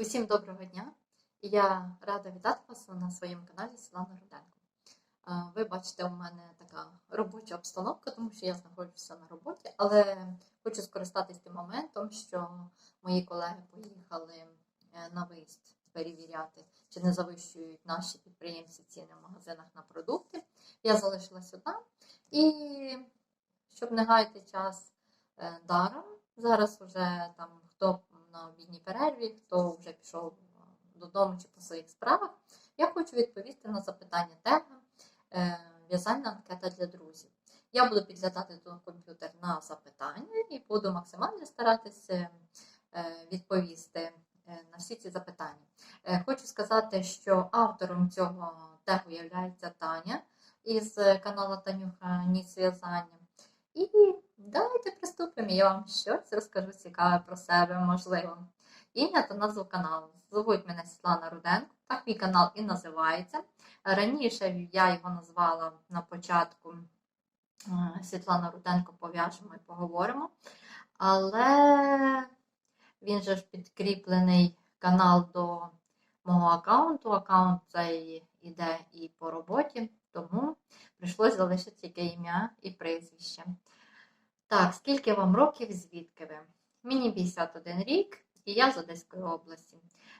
Усім доброго дня! Я рада вітати вас на своєму каналі Світлана Руденко. Ви бачите, у мене така робоча обстановка, тому що я знаходжуся на роботі, але хочу скористатись тим моментом, що мої колеги поїхали е, на виїзд перевіряти, чи не завищують наші підприємці ціни в магазинах на продукти. Я залишилась одна і щоб не гаяти час е, даром, зараз вже там хто на обідній перерві, хто вже пішов додому чи по своїх справах, я хочу відповісти на запитання теми е, в'язальна анкета для друзів. Я буду підглядати до комп'ютер на запитання і буду максимально старатися е, відповісти е, на всі ці запитання. Е, Хочу сказати, що автором цього тегу є Таня із каналу Танюха Ніс В'язання. І давайте приступимо, я вам щось розкажу цікаве про себе, можливо. Ім'я та назву каналу. Звуть мене Світлана Руденко, так мій канал і називається. Раніше я його назвала на початку е, Світлана Руденко пов'яжемо і поговоримо. Але він же ж підкріплений канал до мого аккаунту. Аккаунт цей іде і по роботі, тому прийшлося залишити тільки ім'я і прізвище. Так, скільки вам років, звідки ви? Мені 51 рік, і я з Одеської області.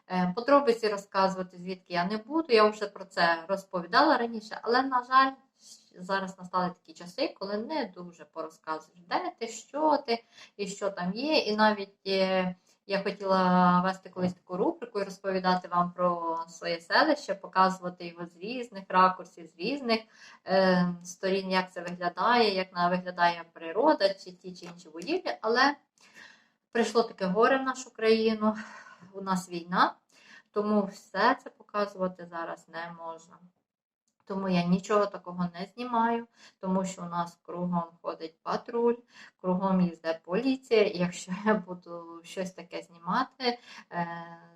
Е, Подробиці розказувати, звідки я не буду. Я вже про це розповідала раніше, але, на жаль, зараз настали такі часи, коли не дуже порозказуєш, де ти, що ти і що там є. І навіть е, я хотіла вести колись таку рубрику і розповідати вам про своє селище, показувати його з різних ракурсів, з різних е, сторін, як це виглядає, як виглядає природа, чи ті чи інші будівлі. Але прийшло таке горе в нашу країну, у нас війна, тому все це показувати зараз не можна. Тому я нічого такого не знімаю, тому що у нас кругом ходить патруль, кругом їздить поліція. І якщо я буду щось таке знімати, е,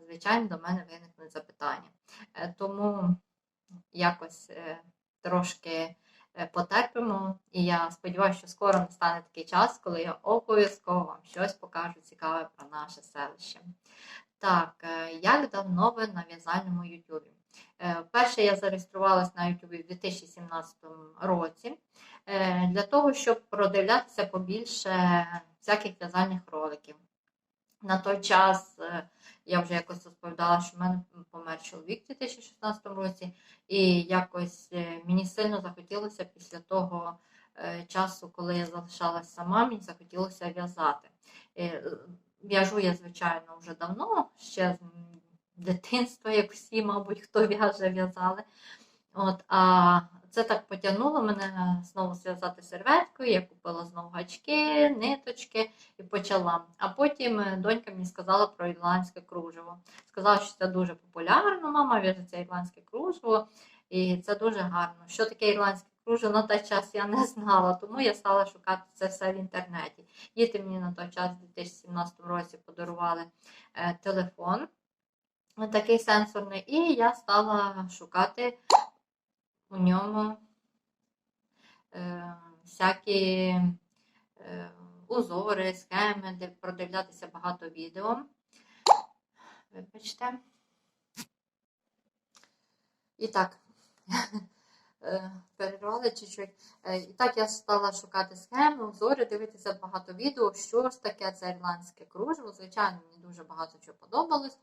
звичайно, до мене виникнуть запитання. Е, Тому якось е, трошки потерпимо, і я сподіваюся, що скоро настане такий час, коли я обов'язково вам щось покажу цікаве про наше селище. Так, як давно ви на в'язальному Ютубі? Е, Вперше я зареєструвалась на Ютубі в 2017 році е, для того, щоб продивлятися побільше всяких в'язальних роликів. На той час е, я вже якось розповідала, що в мене помер чоловік у 2016 році, і якось мені сильно захотілося після того часу, коли я залишалась сама, мені захотілося в'язати. В'яжу я, звичайно, вже давно, ще з дитинства, як всі, мабуть, хто в'яже, в'язали. От, а це так потягнуло мене знову зв'язати серветкою. Я купила знову гачки, ниточки і почала. А потім е, донька мені сказала про ірландське кружево. Сказала, що це дуже популярно, мама в'яже ірландське кружево, і це дуже гарно. Що таке ірландське кружево на той час я не знала, тому я стала шукати це все в інтернеті. Діти мені на той час, у 2017 році, подарували е, телефон такий сенсорний, і я стала шукати у ньому е, всякі е, узори, схеми, де продивлятися багато відео. Вибачте. І так, е, перервали чуть-чуть. Е, І так я стала шукати схеми, узори, дивитися багато відео, що ж таке це ірландське кружево. Звичайно, мені дуже багато чого подобалось.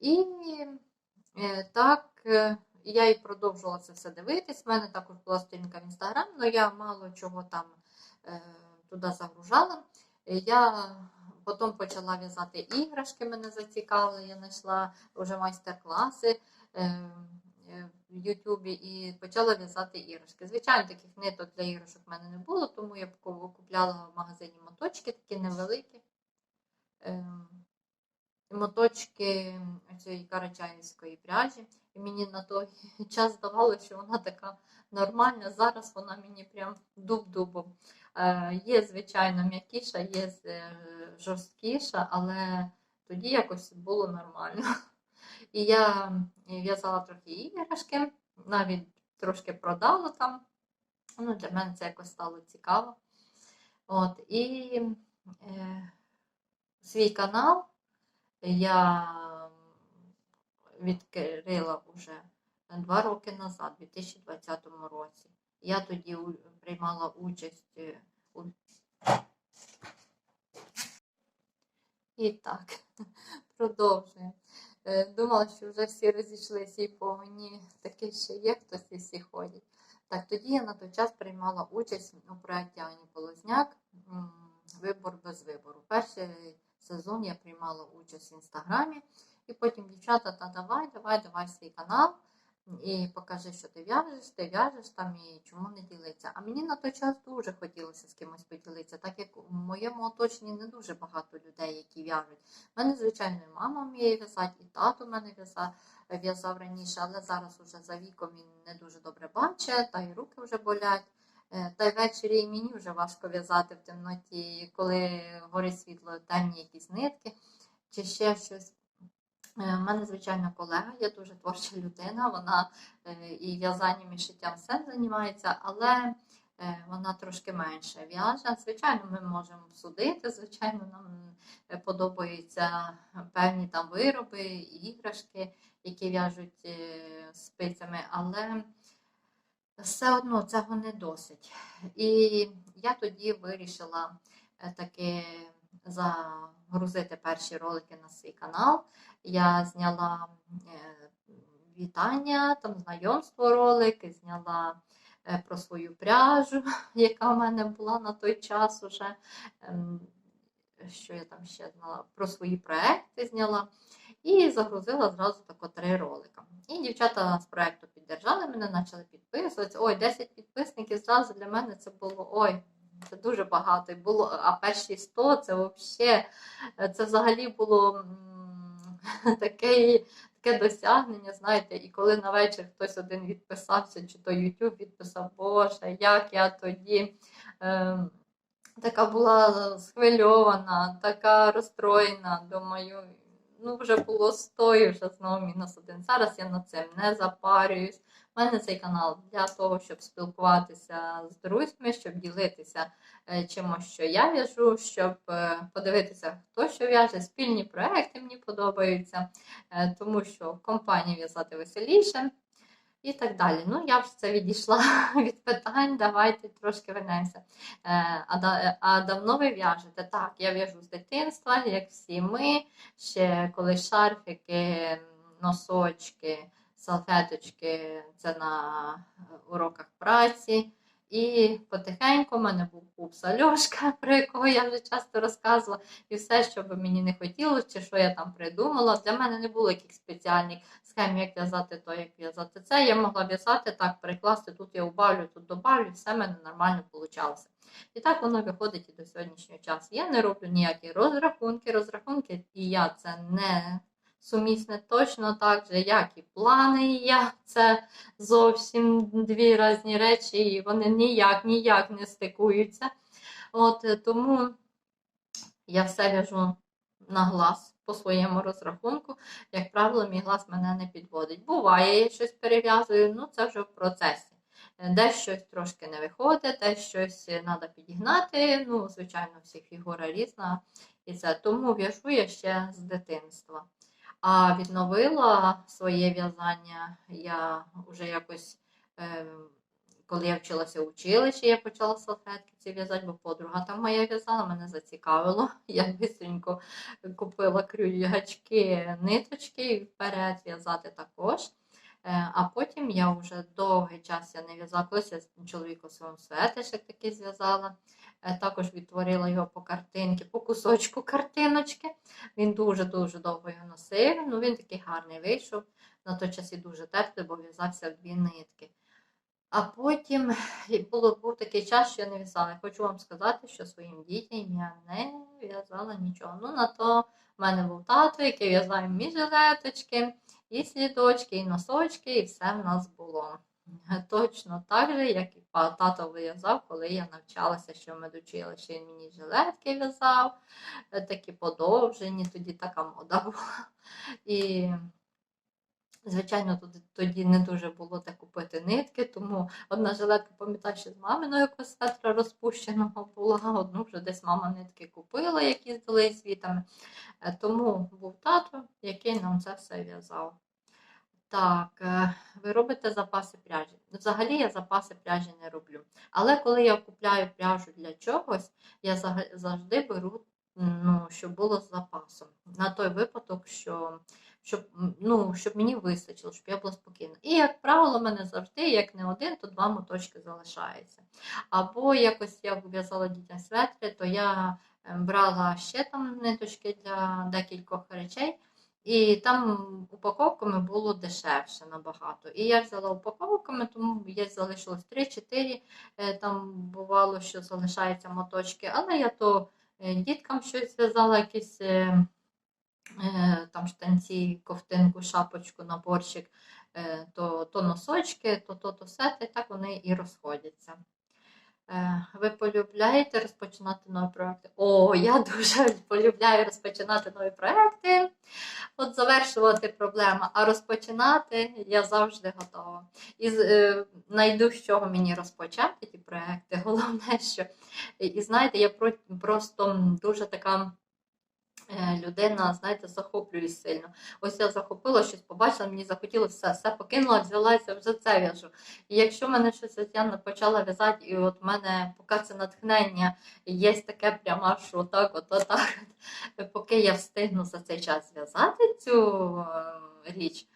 І е, так, е, я і продовжувала це все дивитись. У мене також була сторінка в інстаграм, але я мало чого там е, туди загружала. Я потім почала в'язати іграшки, мене зацікавили. Я знайшла вже майстер-класи в Ютубі і почала в'язати іграшки. Звичайно, таких ниток для іграшок в мене не було, тому я купляла в магазині моточки, такі невеликі. Моточки цієї карачаївської пряжі. І мені на той час здавалося, що вона така нормальна. Зараз вона мені прям дуб-дубом. Е, є, звичайно, м'якіша, є е, жорсткіша, але тоді якось було нормально. І я в'язала трохи іграшки, навіть трошки продала там. Ну, Для мене це якось стало цікаво. От, І е, свій канал я відкрила вже два роки назад, у 2020 році. Я тоді приймала участь е, у. І так, продовжуємо. Е, Думала, що вже всі розійшлися і по мені таки ще є, хтось і всі ходять. Так, тоді я на той час приймала участь у проєкті Ані Полозняк Вибор без вибору. Перший сезон я приймала участь в інстаграмі, і потім дівчата, та давай, давай, давай свій канал. І покажи, що ти в'яжеш, ти в'яжеш там і чому не ділиться. А мені на той час дуже хотілося з кимось поділитися, так як в моєму оточенні не дуже багато людей, які в'яжуть. У мене, звичайно, і мама вміє в'язати, і тато мене в'язав, в'язав раніше, але зараз уже за віком він не дуже добре бачить, та й руки вже болять. Е, Та ввечері і мені вже важко в'язати в темноті, коли горить світло, темні якісь нитки чи ще щось. У мене, звичайно, колега, є дуже творча людина, вона е, і в'язанням, і шиттям все займається, але е, вона трошки менше в'яже. Звичайно, ми можемо судити, звичайно, нам е, подобаються певні там вироби, іграшки, які в'яжуть е, спицями, але все одно цього не досить. І я тоді вирішила е, таки загрузити перші ролики на свій канал. Я зняла е, вітання, там знайомство ролик, зняла е, про свою пряжу, яка в мене була на той час уже. Ем, Що я там ще знала? Про свої проекти зняла. І загрузила зразу тако три ролика. І дівчата з проекту піддержали мене, почали підписуватися. Ой, 10 підписників зразу для мене це було ой, це дуже багато. І було, а перші 100 це взагалі, це взагалі було таке, таке досягнення, знаєте, і коли на вечір хтось один відписався, чи то YouTube відписав, Боже, як я тоді. ем, Така була схвильована, така розстроєна, думаю, ну вже було 100 і вже знову мінус один. Зараз я над цим не запарююсь. У мене цей канал для того, щоб спілкуватися з друзями, щоб ділитися е, чимось, що я в'яжу, щоб е, подивитися, хто що в'яже. Спільні проекти мені подобаються, е, тому що в компанії в'язати веселіше. І так далі. Ну, я вже це відійшла від питань. Давайте трошки вернемося. Е, А, а давно ви в'яжете? Так, я в'яжу з дитинства, як всі ми. Ще коли шарфики, носочки, салфеточки це на е, уроках праці. І потихеньку в мене був пупс Альошка, про якого я вже часто розказувала. І все, що би мені не хотілося, чи що я там придумала. Для мене не було якихось спеціальних схем, як в'язати то, як в'язати це. Я могла в'язати так, перекласти, тут я убавлю, тут добавлю, все в мене нормально вийшло. І так воно виходить і до сьогоднішнього часу. Я не роблю ніякі розрахунки, розрахунки, і я це не сумісне точно так же, як і плани, і я це зовсім дві різні речі, і вони ніяк, ніяк не стикуються. От е, тому я все в'яжу на глаз по своєму розрахунку. Як правило, мій глаз мене не підводить. Буває, я щось перев'язую, ну це вже в процесі. Е, Десь щось трошки не виходить, десь щось треба підігнати. Ну, звичайно, всіх фігура різна. І це тому в'яжу я ще з дитинства. А відновила своє в'язання я вже якось, е, коли я вчилася в училищі, я почала салфетки ці в'язати, бо подруга там моя в'язала, мене зацікавило. Я бистренько купила крючки, ниточки і вперед в'язати також. Е, А потім я вже довгий час я не в'язала. Колись я чоловіку своєму светишек такий зв'язала. Е, Також відтворила його по картинки, по кусочку картиночки. Він дуже-дуже довго його носив. Ну він такий гарний вийшов. На той час і дуже теплий, бо в'язався в дві нитки. А потім було, був такий час, що я не в'язала. Я хочу вам сказати, що своїм дітям я не в'язала нічого. Ну, на то в мене був тато, який в'язав мій жилеточки, і слідочки, і носочки, і все в нас було. Точно так же, як і тато в'язав, коли я навчалася, що в медучилищі він мені жилетки в'язав, е, такі подовжені, тоді така мода була. І, звичайно, тоді, не дуже було де купити нитки, тому одна жилетка, пам'ятаю, що з маминого якогось розпущеного була, одну вже десь мама нитки купила, які здали звітами. Е, Тому був тато, який нам це все в'язав. Так, е, ви робите запаси пряжі. Взагалі я запаси пряжі не роблю. Але коли я купляю пряжу для чогось, я завжди беру, ну, щоб було з запасом. На той випадок, що, щоб, ну, щоб мені вистачило, щоб я була спокійна. І, як правило, в мене завжди, як не один, то два моточки залишається. Або якось я в'язала дітям светри, то я е, брала ще там ниточки для декількох речей. І там упаковками було дешевше набагато. І я взяла упаковками, тому є залишилось 3-4. е, Там бувало, що залишаються моточки, але я то е, діткам щось зв'язала, якісь е, там штанці, ковтинку, шапочку, наборчик, то, то носочки, то то, то все, й так вони і розходяться. Ви полюбляєте розпочинати нові проекти? О, я дуже полюбляю розпочинати нові проекти. От завершувати проблему, а розпочинати я завжди готова. І е, знайду, з чого мені розпочати ті проекти. Головне, що і знаєте, я про, просто дуже така. Е, Людина, знаєте, захоплююсь сильно. Ось я захопила щось, побачила, мені захотілося все, все покинула, взялася, вже це в'яжу. І якщо мене щось от я почала в'язати, і от в мене поки це натхнення є таке прямо, що так, от, отак, так, поки я встигну за цей час в'язати цю е, річ,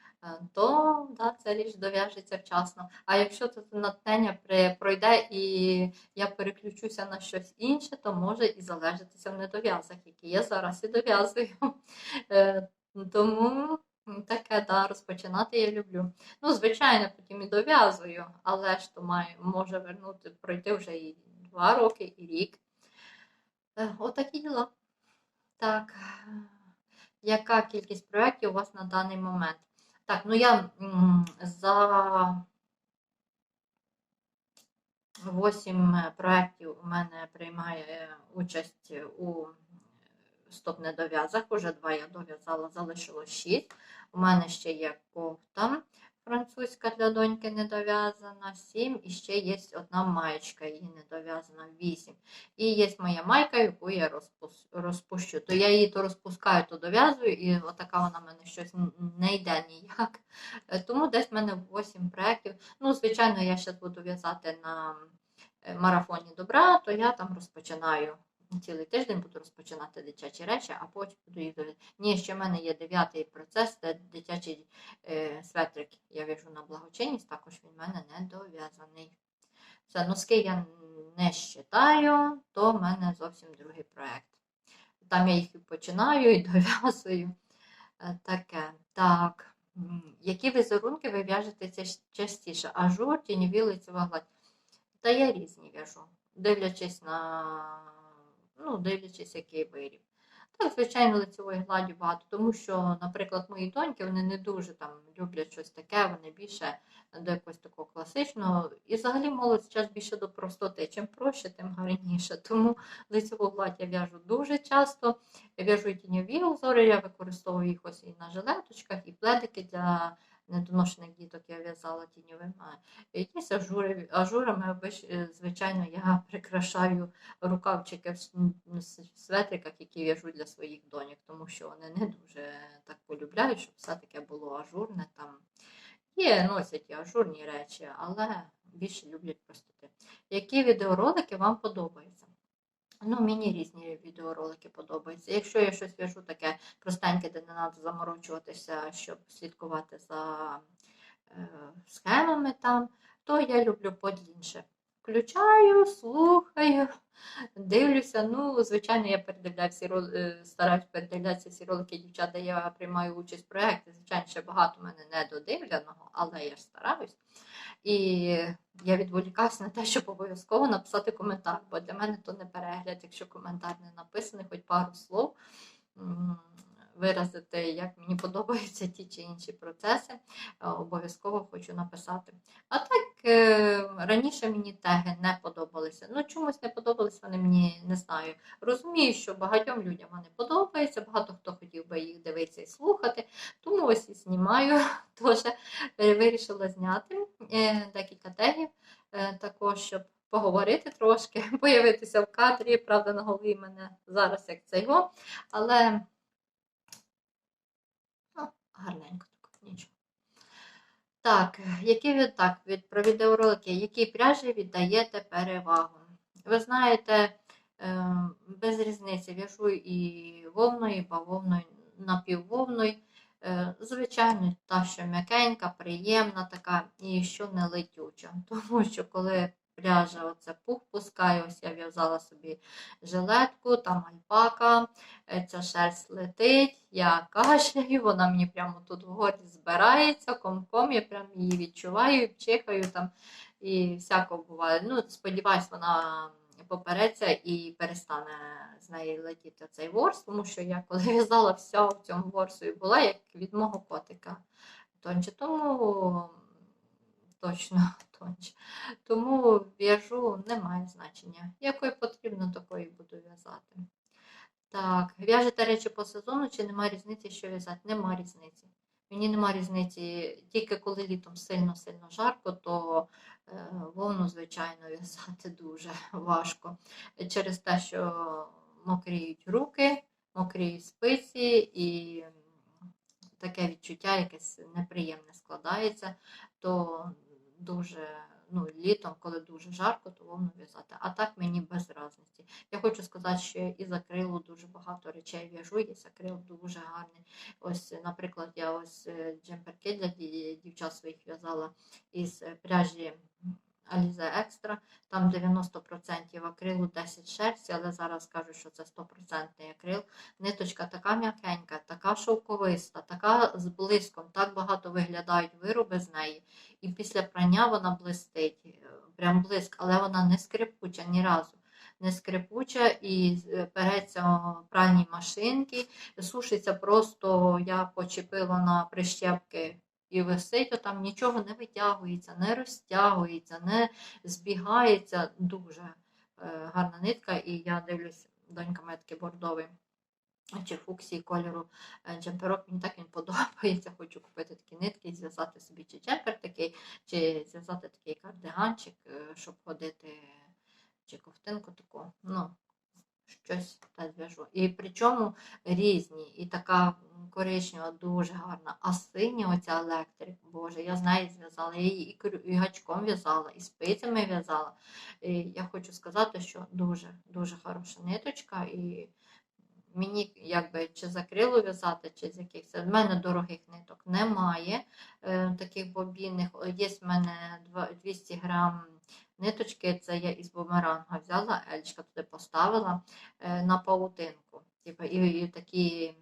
то да, ця річ дов'яжеться вчасно. А якщо це натхнення пройде і я переключуся на щось інше, то може і залежатися в недов'язах, які я зараз і дов'язую. Е, Тому таке, да, розпочинати я люблю. Ну, звичайно, потім і дов'язую, але ж то має, може вернути, пройти вже і два роки, і рік. Е, Отакі діла. Так, яка кількість проєктів у вас на даний момент? Так, ну я за 8 проєктів у мене приймає е, участь у стоп-недов'язах. Уже два я дов'язала, залишилось 6. У мене ще є кофта французька для доньки недов'язана, 7. І ще є одна маєчка, її недов'язана 8. І є моя майка, яку я розпущу. То я її то розпускаю, то дов'язую, і отака вона в мене щось не йде ніяк. Е, Тому десь в мене 8 проєктів. Ну, звичайно, я ще буду в'язати на е, марафоні добра, то я там розпочинаю. Цілий тиждень буду розпочинати дитячі речі, а потім буду їх дов'язати. Ні, ще в мене є дев'ятий процес, це дитячий е, светрик. Я в'яжу на благочинність, також він в мене не дов'язаний. Все, носки я не вважаю, то в мене зовсім другий проєкт. Там я їх і починаю, і дов'язую. Е, Таке. Так. Які візерунки ви в'яжете частіше? Ажур, тіньові, лицева гладь. Та я різні в'яжу, дивлячись на, ну, дивлячись, який виріб. Так, звичайно, лицевої гладі багато, тому що, наприклад, мої доньки вони не дуже там люблять щось таке, вони більше до якогось такого класичного. І взагалі молодь зараз більше до простоти. Чим проще, тим гарніше. Тому лицеву гладь я в'яжу дуже часто. Я в'яжу тіньові узори, я використовую їх ось і на жилеточках, і пледики для недоношених діток я в'язала тіньовими. Якісь ажури, ажурами, е, звичайно, я прикрашаю рукавчики в светриках, які в'яжу для своїх доньок, тому що вони не дуже так полюбляють, щоб все таке було ажурне. Там. Є, носять ажурні речі, але більше люблять простоти. Які відеоролики вам подобаються? Ну, мені різні відеоролики подобаються. Якщо я щось в'яжу таке простеньке, де не треба заморочуватися, щоб слідкувати за е, схемами там, то я люблю подлінше. Включаю, слухаю, дивлюся. Ну, звичайно, я передивляю роли- е, стараюсь передивлятися всі ролики дівчат, де я приймаю участь в проєкті. Звичайно, ще багато в мене недодивленого, але я ж стараюсь. І я відволікався на те, щоб обов'язково написати коментар, бо для мене то не перегляд, якщо коментар не написаний, хоч пару слов виразити, як мені подобаються ті чи інші процеси, е, обов'язково хочу написати. А так е, раніше мені теги не подобалися. Ну, чомусь не подобалися вони мені не знаю. Розумію, що багатьом людям вони подобаються, багато хто хотів би їх дивитися і слухати. Тому ось і знімаю. Теж е, вирішила зняти е, декілька тегів, е, також, щоб поговорити трошки, появитися в кадрі. Правда, на голові мене зараз як це його, але ну, гарненько. Так, які ви так, від, про відеоролики, які пряжі віддаєте перевагу? Ви знаєте, е, без різниці в'яжу і вовною, і бавовною, напіввовною. Е, Звичайно, та, що м'якенька, приємна така і що не летюча. Тому що коли пряжа оце пух пускає, ось я в'язала собі жилетку, там альпака, е, ця шерсть летить, я кашляю, вона мені прямо тут в горлі збирається, комком, я прям її відчуваю, чихаю там і всяко буває. Ну, сподіваюсь, вона попереться і перестане з неї летіти цей ворс, тому що я коли в'язала вся в цьому ворсу і була, як від мого котика. Тонче, тому точно тонче. Тому в'яжу немає значення. Якою потрібно, такої буду в'язати. Так, в'яжете речі по сезону, чи немає різниці, що в'язати? Нема різниці. Мені нема різниці, тільки коли літом сильно-сильно жарко, то е, вовну, звичайно, в'язати дуже важко. Через те, що мокріють руки, мокріють спиці і таке відчуття якесь неприємне складається, то дуже ну, літом, коли дуже жарко, то вовну в'язати. А так мені без разниці. Я хочу сказати, що із акрилу дуже багато речей в'яжу, і акрил дуже гарний. Ось, наприклад, я ось е, джемперки для дівчат своїх в'язала із пряжі Alize Extra, там 90% акрилу, 10 шерсті, але зараз кажуть, що це 100% акрил. Ниточка така м'якенька, така шовковиста, така з блиском, так багато виглядають вироби з неї. І після прання вона блистить, е, прям блиск, але вона не скрипуча ні разу. Не скрипуча і е, переться в машинки, сушиться просто, я почепила на прищепки і висить, то там нічого не витягується, не розтягується, не збігається. Дуже е, гарна нитка, і я дивлюсь, донька моя такий бордовий. Чи фуксії кольору е, джемперок, мені так він подобається. Хочу купити такі нитки зв'язати собі чи джемпер такий, чи зв'язати такий кардиганчик, е, щоб ходити, чи ковтинку таку. Ну, щось та зв'яжу. І причому різні. І така коричнева дуже гарна. А синя оця електрик, боже, я з нею зв'язала. Я її і, гачком в'язала, і спицями в'язала. І я хочу сказати, що дуже дуже хороша ниточка. І мені якби чи з акрилу в'язати, чи з якихось. В мене дорогих ниток немає. Е, таких бобінних. Є в мене 200 грам ниточки, це я із бумеранга взяла, Ельчка туди поставила е, на паутинку. Типу, і, і такі,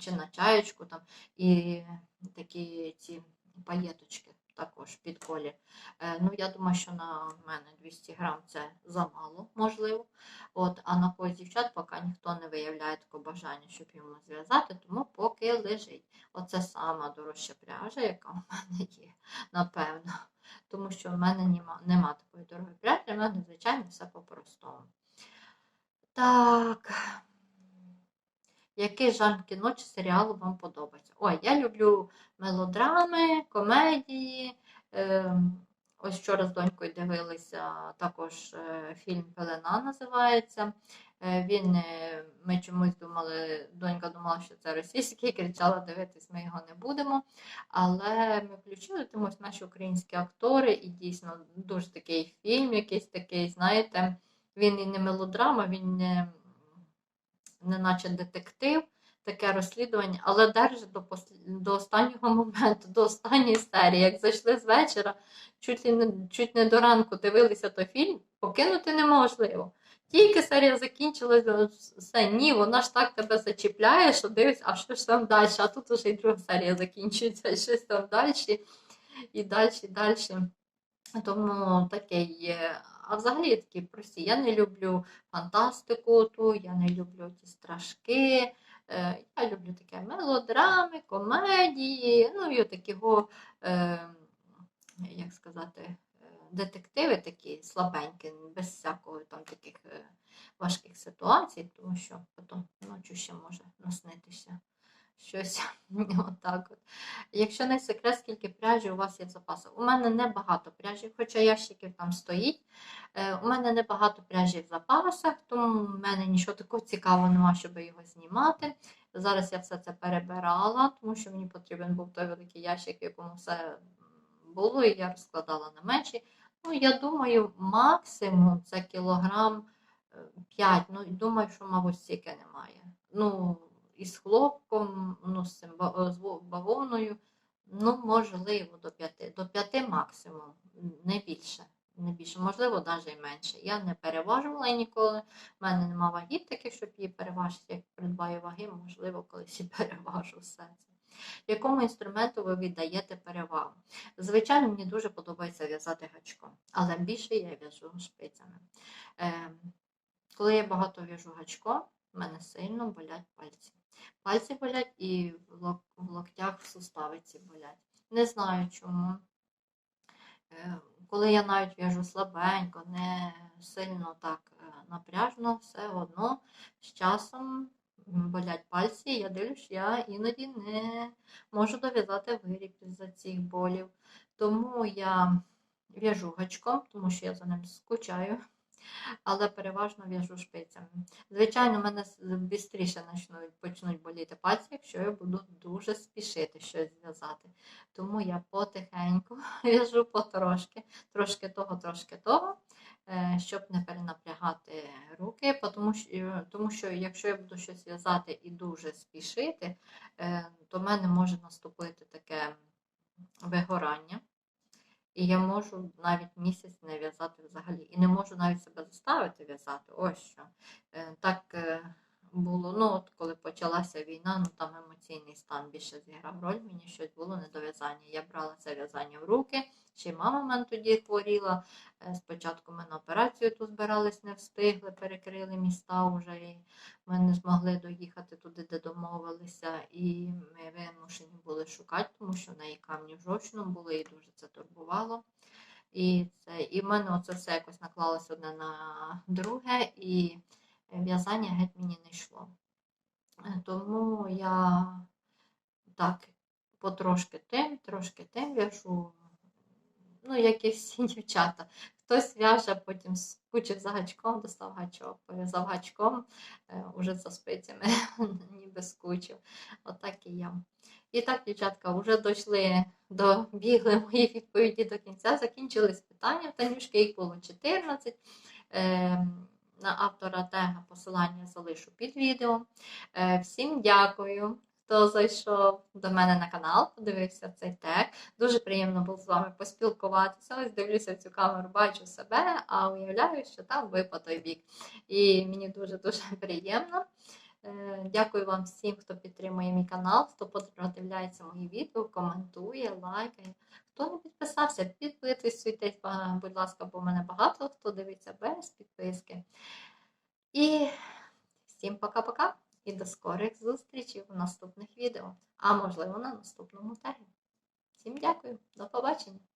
чи на чаєчку, там, і такі ці паєточки також під колір. Е, ну, я думаю, що на мене 200 грам це замало, можливо. От, а на когось дівчат поки ніхто не виявляє такого бажання, щоб йому зв'язати, тому поки лежить. Оце сама дорожча пряжа, яка в мене є, напевно. Тому що в мене нема, нема такої дорогої пряжі, в мене, звичайно, все по-простому. Так. Який жанр кіно чи серіалу вам подобається? Ой, я люблю мелодрами, комедії. Ем, ось вчора з донькою дивилися також е, фільм Пелена називається. Е, Він, е, ми чомусь думали, донька думала, що це російський, кричала дивитись, ми його не будемо. Але ми включили, тому наші українські актори, і дійсно дуже такий фільм, якийсь такий, знаєте, він і не мелодрама, він не, не наче детектив, таке розслідування, але держить до, посл- до останнього моменту, до останньої серії. Як зайшли з вечора, чуть, не, чуть не до ранку дивилися той фільм, покинути неможливо. Тільки серія закінчилася, все, ні, вона ж так тебе зачіпляє, що дивишся, а що ж там далі? А тут уже і друга серія закінчується, щось там далі, і далі, і далі. Тому таке є. А взагалі такі прості. Я не люблю фантастику, ту, я не люблю ті страшки. Е, Я люблю таке мелодрами, комедії, ну і такого, е, як сказати, детективи такі слабенькі, без всякого там таких е, важких ситуацій, тому що потім ночі ще може наснитися щось отак от. Якщо не секрет, скільки пряжі у вас є в запасах? У мене небагато пряжі, хоча ящиків там стоїть. Е, У мене небагато пряжі в запасах, тому в мене нічого такого цікавого немає, щоб його знімати. Зараз я все це перебирала, тому що мені потрібен був той великий ящик, якому все було, і я розкладала на менші. Ну, я думаю, максимум це кілограм 5. Ну, думаю, що, мабуть, стільки немає. Ну, із хлопком, ну, з во- бавовною, ну, можливо, до 5. До 5 максимум, не більше. Не більше, можливо, навіть і менше. Я не переважувала ніколи. У мене нема вагів таких, щоб її переважити. Як придбаю ваги, можливо, колись і переважу все це. Якому інструменту ви віддаєте перевагу? Звичайно, мені дуже подобається в'язати гачком, але більше я в'яжу шпицями. Е, коли я багато в'яжу гачком, в мене сильно болять пальці. Пальці болять і в лок- в локтях в суставиці болять. Не знаю чому. Е, Коли я навіть в'яжу слабенько, не сильно так е, напряжно, все одно з часом болять пальці, я дивлюсь, я іноді не можу дов'язати виріб з-за цих болів. Тому я в'яжу гачком, тому що я за ним скучаю, але переважно в'яжу шпицями. Звичайно, мене швидше почнуть, почнуть боліти пальці, якщо я буду дуже спішити щось зв'язати. Тому я потихеньку в'яжу потрошки, трошки того, трошки того, щоб не перенапрягати руки, тому що, тому що якщо я буду щось в'язати і дуже спішити, е, то в мене може наступити таке вигорання. І я можу навіть місяць не в'язати взагалі. І не можу навіть себе заставити в'язати. Ось що. Е, Так е, було, ну от коли почалася війна, ну там емоційний стан більше зіграв роль, мені щось було не до в'язання. Я брала це в'язання в руки, ще й мама в мене тоді хворіла. Е, Спочатку ми на операцію тут збирались, не встигли, перекрили міста вже, і ми не змогли доїхати туди, де домовилися. І ми вимушені були шукати, тому що в неї камні в жовчному були, і дуже це турбувало. І, це, і в мене оце все якось наклалося одне на друге, і в'язання геть мені не йшло. Е, Тому я так потрошки тим, трошки тим в'яжу, ну, як і всі дівчата. Хтось в'яже, потім скучив за гачком, достав гачок, пов'язав гачком, е, уже за спицями, ніби скучив. Отак і я. І так, дівчатка, вже дійшли, добігли мої відповіді до кінця, закінчились питання. В Танюшки їх було 14. На автора тега посилання залишу під відео. Е, всім дякую, хто зайшов до мене на канал, подивився цей тег. Дуже приємно було з вами поспілкуватися. Ось дивлюся цю камеру, бачу себе, а уявляю, що там ви по той бік. І мені дуже-дуже приємно. Е, Дякую вам всім, хто підтримує мій канал, хто подивляється мої відео, коментує, лайкає. Хто не підписався, підписуйтесь, будь ласка, бо в мене багато хто дивиться без підписки. І всім пока-пока і до скорих зустрічей в наступних відео, а можливо на наступному тегі. Всім дякую, до побачення!